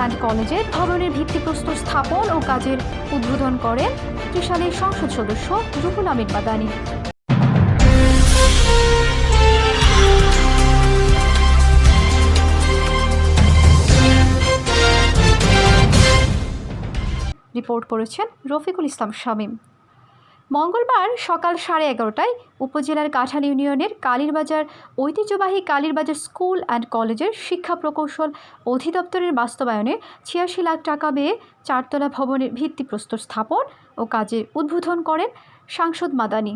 And কলেজের ভবনের ভিত্তিপ্রস্তর স্থাপন ও কাজের উদ্বোধন করেন ত্রিশালের সংসদ সদস্য রুহুল আমিন বাদানি। রিপোর্ট করেছেন রফিকুল ইসলাম শামীম। মঙ্গলবার সকাল সাড়ে এগারোটায় উপজেলার কাঁঠাল ইউনিয়নের কালীরবাজার ঐতিহ্যবাহী কালীরবাজার স্কুল অ্যান্ড কলেজের শিক্ষা প্রকৌশল অধিদপ্তরের বাস্তবায়নে ছিয়াশি লাখ টাকা ব্যয়ে চারতলা ভবনের ভিত্তিপ্রস্তর স্থাপন ও কাজের উদ্বোধন করেন সাংসদ মাদানি।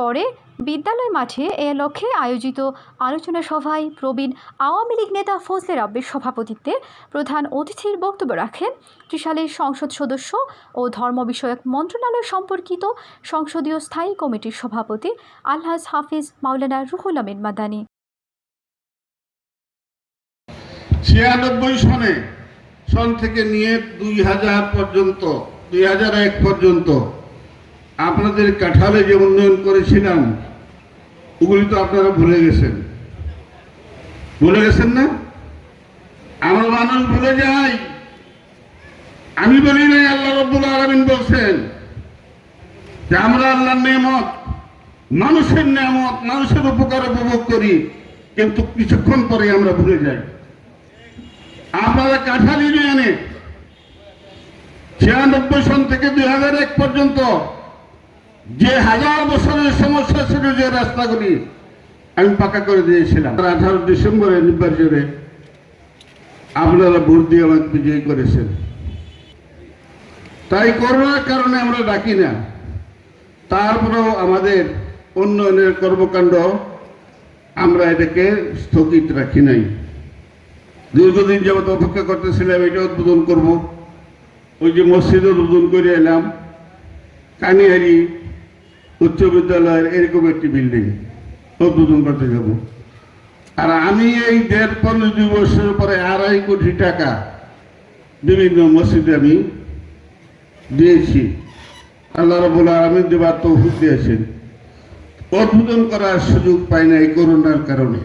পরে বিদ্যালয় মাঠে এ লক্ষ্যে আয়োজিত আলোচনা সভায় প্রবীণ আওয়ামী লীগ নেতা ফজলে রাব্বির সভাপতিত্বে প্রধান অতিথির বক্তব্য রাখেন। ত্রিশালের সংসদ সদস্য ও ধর্ম বিষয়ক মন্ত্রণালয় সম্পর্কিত সংসদীয় স্থায়ী কমিটির সভাপতি আলহাজ হাফিজ মাওলানা রুহুল আমিন মাদানী। ছিয়ানব্বই সনে, সন থেকে নিয়ে দুই হাজার পর্যন্ত, দুই হাজার এক পর্যন্ত আপনাদের কাঠালে যে উন্নয়ন করেছিলাম, ওগুলি তো আপনারা ভুলে গেছেন। ভুলে গেছেন না? আমরা মানুষ ভুলে যাই। আমি বলি নাই, আল্লাহ রব্বুল আলমিন বলছেন যে আমরা আল্লাহর নিয়ামত, মানুষের নিয়ামত, মানুষের উপকার উপভোগ করি, কিন্তু কিছুক্ষণ পরে আমরা ভুলে যাই। আপনারা কাঁঠাল ইউনিয়নে ছিয়ানব্বই সন থেকে দুই হাজার এক পর্যন্ত যে হাজার বছরের সমস্যা ছিল যে রাস্তাগুলি, আমি পাকা করে দিয়েছিলাম। আঠারো ডিসেম্বরের নির্বাচনে আপনারা ভোট দিয়ে আমাকে বিজয়ী করেছেন। তাই করোনার কারণে আমরা ডাকি না। তারপরেও আমাদের উন্নয়নের কর্মকাণ্ড আমরা এটাকে স্থগিত রাখি নাই। দীর্ঘদিন যাবত অপেক্ষা করতেছিলাম, এটা উদ্বোধন করব। ওই যে মসজিদ উদ্বোধন করে এলাম। কানিহারি উচ্চ বিদ্যালয়ের এরকম একটি বিল্ডিং। উদ্বোধন করতে যাব। আর আমি এই দেড় পনেরো দুই বছর পরে আড়াই কোটি টাকা বিভিন্ন মসজিদে আমি দিয়েছি। আল্লাহ রবুল আলমিন দেবার তৌফিক দিয়েছেন। উদ্বোধন করার সুযোগ পাই নাই করোনার কারণে।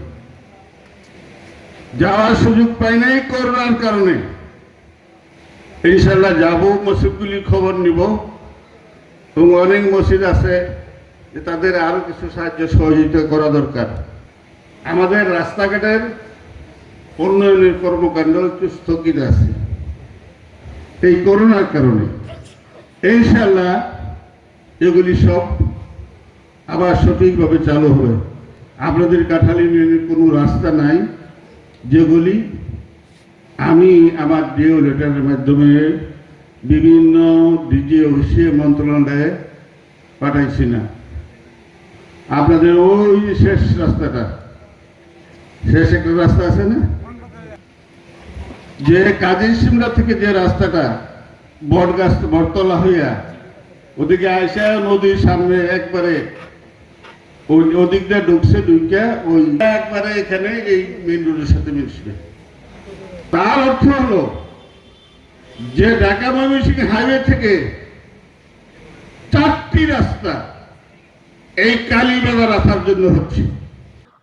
যাওয়ার সুযোগ পাই নাই করোনার কারণে। ইনশাল্লাহ যাব, মসজিদগুলির খবর নিব। এবং অনেক মসজিদ আছে যে তাদের আরও কিছু সাহায্য, সহযোগিতা করা দরকার। আমাদের রাস্তাঘাটের উন্নয়নের কর্মকাণ্ড একটু স্থগিত আছে। এই করোনার কারণে। ইনশাল্লাহ এগুলি সব আবার সঠিকভাবে চালু হবে। আপনাদের কাঁঠাল ইউনিয়নের কোনো রাস্তা নাই, যেগুলি আমি আমার ডিও লেটারের মাধ্যমে বিভিন্ন ডিজি অফিসে মন্ত্রণালয়ে পাঠাইছি না। আপনাদের ওই শেষ রাস্তাটা। শেষ একটা রাস্তা আছে না? যে কাজের সিমলা থেকে যে রাস্তাটা, বটগাছ বটতলা হইয়া, ওদিকে আইসা নদীর সামনে একবারে ওই ওদিক দিয়ে ঢুকছে ঢুকে ওই একবারে এখানে এই মেন রোডের সাথে মিশবে। তার অর্থ হলো, যে ঢাকা ময়মনসিংহ হাইওয়ে থেকে চারটি রাস্তা এই কালীবাজার আসার জন্য হচ্ছে।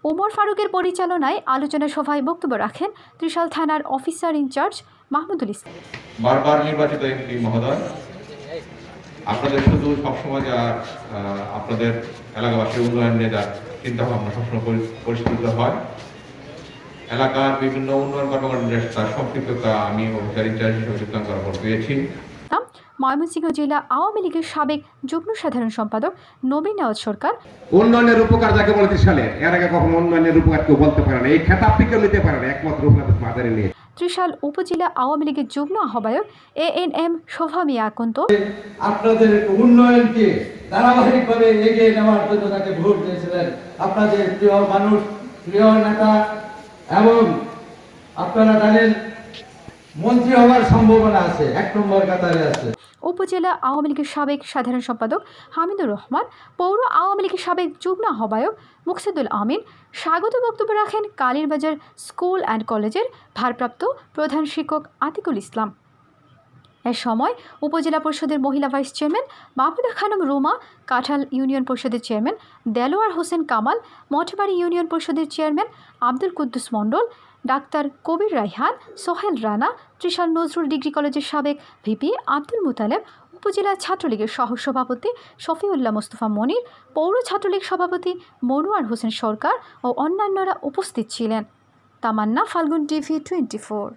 ওমর ফারুকের পরিচালনায় আলোচনা সভায় বক্তব্য রাখেন ত্রিশাল থানার অফিসার ইনচার্জ মাহমুদুল ইসলাম। বারবার নির্বাচিত এমপি মহোদয় আপনাদের শুধু সবসময় যা আপনাদের এলাকাবাসীর উন্নয়ন নিয়ে যা চিন্তা ভাবনা সবসময় পরি- হয়। এলাকার বিভিন্ন উন্নয়ন কর্মকাণ্ডের তার সম্পৃক্ততা আমি অফিসার ইনচার্জ হিসেবে যোগদান করার পর পেয়েছি। ময়মনসিংহ জেলা আওয়ামী লীগের সাবেক যুগ্ম সাধারণ সম্পাদক নবীন নওয়াজ সরকার। উন্নয়নের উপকার যাকে বলে সালে এর আগে কখনো উন্নয়নের উপকার কেউ বলতে পারে না। এই খেতাবটি কেউ নিতে পারে না একমাত্র উপনাথ মাদারে নিয়ে। ত্রিশাল উপজেলা আওয়ামী লীগের যুগ্ম আহ্বায়ক এ এন এম শোভা মিয়া আকন্ত আপনাদের উন্নয়নকে ধারাবাহিকভাবে এগিয়ে নেওয়ার জন্য তাকে ভোট দিয়েছিলেন আপনাদের প্রিয় মানুষ প্রিয় নেতা এবং আপনারা জানেন মন্ত্রী হওয়ার সম্ভাবনা আছে, এক নম্বর কাতারে আছে। উপজেলা আওয়ামী লীগের সাবেক সাধারণ সম্পাদক হামিদুর রহমান, পৌর আওয়ামী লীগের সাবেক যুগ্ম আহ্বায়ক মুকসিদুল আমিন, স্বাগত বক্তব্য রাখেন কালীরবাজার স্কুল অ্যান্ড কলেজের ভারপ্রাপ্ত প্রধান শিক্ষক আতিকুল ইসলাম। এ সময় উপজেলা পরিষদের মহিলা vice chairman Mahmuda Khanam Ruma, Kanthal union পরিষদের চেয়ারম্যান দেলোয়ার হোসেন কামাল, মঠবাড়ি ইউনিয়ন পরিষদের chairman Abdul Quddus Mondal doctor Kabir Raihan Sohel Rana Trishal Nazrul degree কলেজের সাবেক ভিপি আব্দুল মুতালেব, উপজেলা ছাত্রলীগের সহ সভাপতি শফিউল্লাহ মোস্তফা মনির, পৌর ছাত্রলীগ সভাপতি মনোয়ার হোসেন সরকার ও অন্যান্যরা উপস্থিত ছিলেন। Tamanna, Falgun TV twenty four.